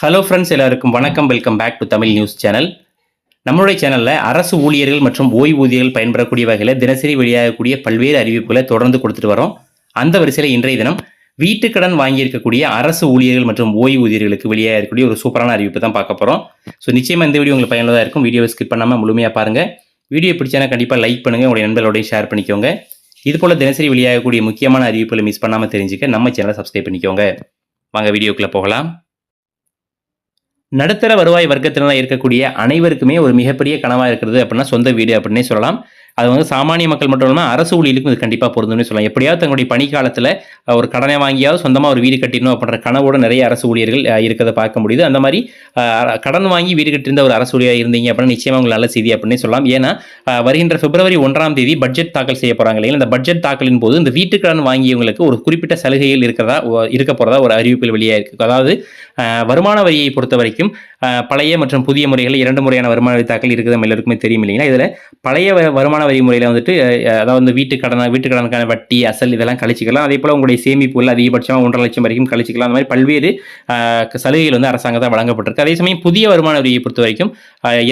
Hello friends எல்லாருக்கும் வணக்கம். Welcome back to Tamil news channel நம்மளுடைய சேனலில் அரசு ஊழியர்கள் மற்றும் ஓய்வூதியர்கள் பயன்பெறக்கூடிய வகையில் தினசரி வெளியாகக்கூடிய பல்வேறு அறிவிப்புகளை தொடர்ந்து கொடுத்துட்டு வரோம். அந்த வரிசையில் இன்றைய தினம் வீட்டுக்கடன் வாங்கியிருக்கக்கூடிய அரசு ஊழியர்கள் மற்றும் ஓய்வூதியர்களுக்கு வெளியாக இருக்கக்கூடிய ஒரு சூப்பரான அறிவிப்பு தான் பார்க்க போகிறோம் ஸோ நிச்சயமாக இந்த வீடியோ உங்களுக்கு பயனுள்ளதாக இருக்கும். வீடியோவை ஸ்கிப் பண்ணாமல் முழுமையாக பாருங்கள் வீடியோ பிடிச்சானா கண்டிப்பாக லைக் பண்ணுங்கள் உங்களுடைய நண்பர்களோடையும் ஷேர் பண்ணிக்கோங்க. இது போல் தினசரி வெளியாகக்கூடிய முக்கியமான அறிவிப்புகளை மிஸ் பண்ணாமல் தெரிஞ்சுக்க நம்ம சேனலை சப்ஸ்கிரைப் பண்ணிக்கோங்க. வாங்க வீடியோக்குள்ளே போகலாம். நடுத்தர வருவாய் வர்க்கத்தினர் இருக்கக்கூடிய அனைவருக்குமே ஒரு மிகப்பெரிய கனவாக இருக்கிறது அப்படின்னா சொந்த வீடு அப்படின்னே சொல்லலாம். அது வந்து சாமானிய மக்கள் மட்டும் இல்லாமல் அரசு ஊழியர்களுக்கும் இது கண்டிப்பாக பொருந்தும்னு சொல்லலாம். எப்படியாவது தங்களுடைய பணிக்காலத்தில் ஒரு கடனை வாங்கியாவது சொந்தமாக ஒரு வீடு கட்டிடணும் அப்படின்ற கனவோடு நிறைய அரசு ஊழியர்கள் இருக்கிறத பார்க்க முடியுது. அந்த மாதிரி கடன் வாங்கி வீடு கட்டியிருந்த ஒரு அரசு ஊழியர் இருந்தீங்க அப்படின்னா நிச்சயமாக உங்களுக்கு நல்ல செய்தி அப்படின்னு சொல்லலாம். ஏன்னா வருகின்ற பிப்ரவரி ஒன்றாம் தேதி பட்ஜெட் தாக்கல் செய்ய போகிறாங்க இல்லைங்களா? இந்த பட்ஜெட் தாக்கலின் போது இந்த வீட்டுக்கடன் வாங்கியவங்களுக்கு ஒரு குறிப்பிட்ட சலுகைகள் இருக்கிறதா இருக்க போகிறதா ஒரு அறிவிப்பில் வெளியாக இருக்குது அதாவது வருமான வரியை பொறுத்த வரைக்கும் பழைய மற்றும் புதிய முறைகள் இரண்டு முறையான வருமான வரி தாக்கல் இருக்குது நம்ம எல்லாருக்குமே தெரியும் இல்லைங்களா? இதில் பழைய வருமான வரி முறையில் வந்துட்டு அதாவது வந்து வீட்டு கடன் வீட்டு கடனுக்கான வட்டி அசல் இதெல்லாம் கழிச்சிக்கலாம். அதே போல் உங்களுடைய சேமிப்புகள் அதிகபட்சமாக ஒன்றரை லட்சம் வரைக்கும் கழிச்சிக்கலாம். அந்த மாதிரி பல்வேறு சலுகைகள் வந்து அரசாங்கத்தால் வழங்கப்பட்டிருக்கு. அதே சமயம் புதிய வருமான வரியை பொறுத்த வரைக்கும்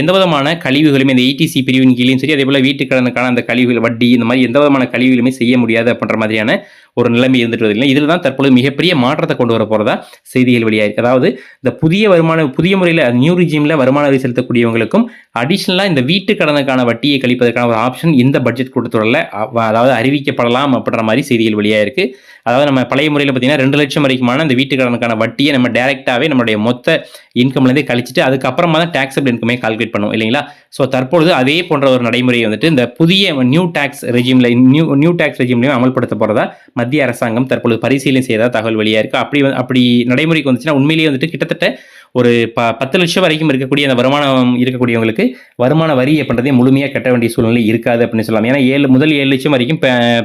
எந்த விதமான கழிவுகளுமே இந்த ETC பிரிவின் கீழேயும் சரி அதே போல் வீட்டுக்கடனுக்கான அந்த கழிவுகள் வட்டி இந்த மாதிரி எந்த விதமான கழிவுகளுமே செய்ய முடியாது அப்படின்ற மாதிரியான ஒரு நிலைமை இருந்துட்டு வருது இதில் தான் தற்பொழுது மிகப்பெரிய மாற்றத்தை கொண்டு வர போகிறதா செய்திகள் வெளியாயிருக்கு. அதாவது இந்த புதிய வருமான புதிய முறையில் நியூ ரிஜிமில் வருமான வரி செலுத்தக்கூடியவங்களுக்கும் அடிஷ்னலாக இந்த வீட்டு கடனுக்கான வட்டியை கழிப்பதற்கான ஒரு ஆப்ஷன் இந்த பட்ஜெட் கூட்டத்தொடரில் அதாவது அறிவிக்கப்படலாம் அப்படின்ற மாதிரி செய்திகள் வெளியாயிருக்கு. அதாவது நம்ம பழைய முறையில் பார்த்தீங்கன்னா ரெண்டு லட்சம் வரைக்குமான இந்த வீட்டு கடனுக்கான வட்டியை நம்ம டேரெக்டாகவே நம்மளுடைய மொத்த இன்கம்லேருந்தே கழிச்சிட்டு அதுக்கப்புறமா தான் டேக்ஸபிள் இன்கமே கால்குலேட் பண்ணுவோம் இல்லைங்களா? ஸோ தற்பொழுது அதே போன்ற ஒரு நடைமுறை வந்துட்டு இந்த புதிய நியூ டேக்ஸ் ரெஜிமில் நியூ நியூ டேக்ஸ் ரெஜிம்லையும் அமல்படுத்த போகிறதா மத்திய அரசாங்கம் தற்பொழுது பரிசீலனை செய்ததாக தகவல் வெளியாக இருக்குது அப்படி அப்படி நடைமுறைக்கு வந்துச்சுன்னா உண்மையிலேயே வந்துட்டு கிட்டத்தட்ட ஒரு ப பத்து லட்சம் வரைக்கும் இருக்கக்கூடிய அந்த வருமானம் இருக்கக்கூடியவங்களுக்கு வருமான வரி அப்படின்றதே முழுமையாக கட்ட வேண்டிய சூழ்நிலை இருக்காது அப்படின்னு சொல்லலாம். ஏன்னா ஏழு முதல் ஏழு லட்சம் வரைக்கும்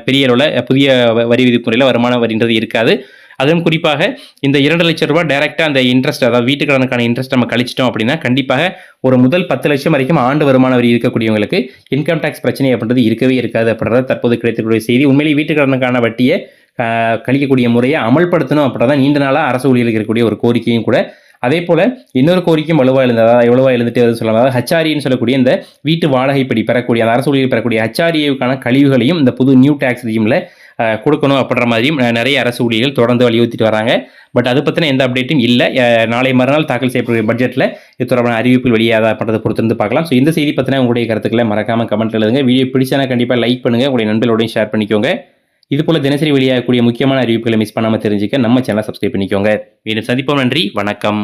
பெரிய அளவில் புதிய வரி விதிப்பு முறையில் வருமான வரின்றது இருக்காது. அதுவும் குறிப்பாக இந்த இரண்டு லட்சம் ரூபாய் டைரெக்டாக அந்த இன்ட்ரெஸ்ட் அதாவது வீட்டுக்கடனுக்கான இன்ட்ரெஸ்ட் நம்ம கழிச்சிட்டோம் அப்படின்னா கண்டிப்பாக ஒரு முதல் பத்து லட்சம் வரைக்கும் ஆண்டு வருமான வரி இருக்கக்கூடியவங்களுக்கு இன்கம் டேக்ஸ் பிரச்சனை அப்படின்றது இருக்கவே இருக்காது அப்படின்றத தற்போது கிடைத்தக்கூடிய செய்தி. உண்மையிலேயே வீட்டுக்கடனுக்கான வட்டியை கழிக்கக்கூடிய முறையை அமல்படுத்தணும் அப்படின்றதான் நீண்ட நாளாக அரசு ஊழியர்களுக்கு இருக்கக்கூடிய ஒரு கோரிக்கையும் கூட. அதே போல் இன்னொரு கோரிக்கையும் வலுவாக எழுந்தது அதாவது எழுந்துட்டு வருது சொல்லலாம். அதாவது ஹச்ஆரின்னு சொல்லக்கூடிய இந்த வீட்டு வாடகைப்படி பெறக்கூடிய அந்த அரசு ஊழியர் பெறக்கூடிய ஹச்ஆரியுக்கான கழிவுகளையும் இந்த புது நியூ டேக்ஸ் ரெஜிமில் கொடுக்கணும் அப்படின்ற மாதிரியும் நிறைய அரசு ஊழியர்கள் தொடர்ந்து வலியுறுத்திட்டு வராங்க. பட் அது பற்றின எந்த அப்டேட்டும் இல்லை. நாளை மறுநாள் தாக்கல் செய்யக்கூடிய பட்ஜெட்டில் இது தொடர்பான அறிவிப்புகள் வெளியாதா அப்படின்றத பொறுத்திருந்து பார்க்கலாம். ஸோ இந்த செய்தி பற்றின உங்களுடைய கருத்துக்களை மறக்காமல் கமெண்ட் எழுதுங்க. வீடியோ பிடிச்சானா கண்டிப்பாக லைக் பண்ணுங்கள் உங்களுடைய நண்பர்களோடையும் ஷேர் பண்ணிக்கோங்க. இது போல் தினசரி வெளியாகக்கூடிய முக்கியமான அறிவிப்புகளை மிஸ் பண்ணாமல் தெரிஞ்சுக்க நம்ம சேனலை சப்ஸ்கிரைப் பண்ணிக்கோங்க. மீண்டும் சந்திப்போம். நன்றி. வணக்கம்.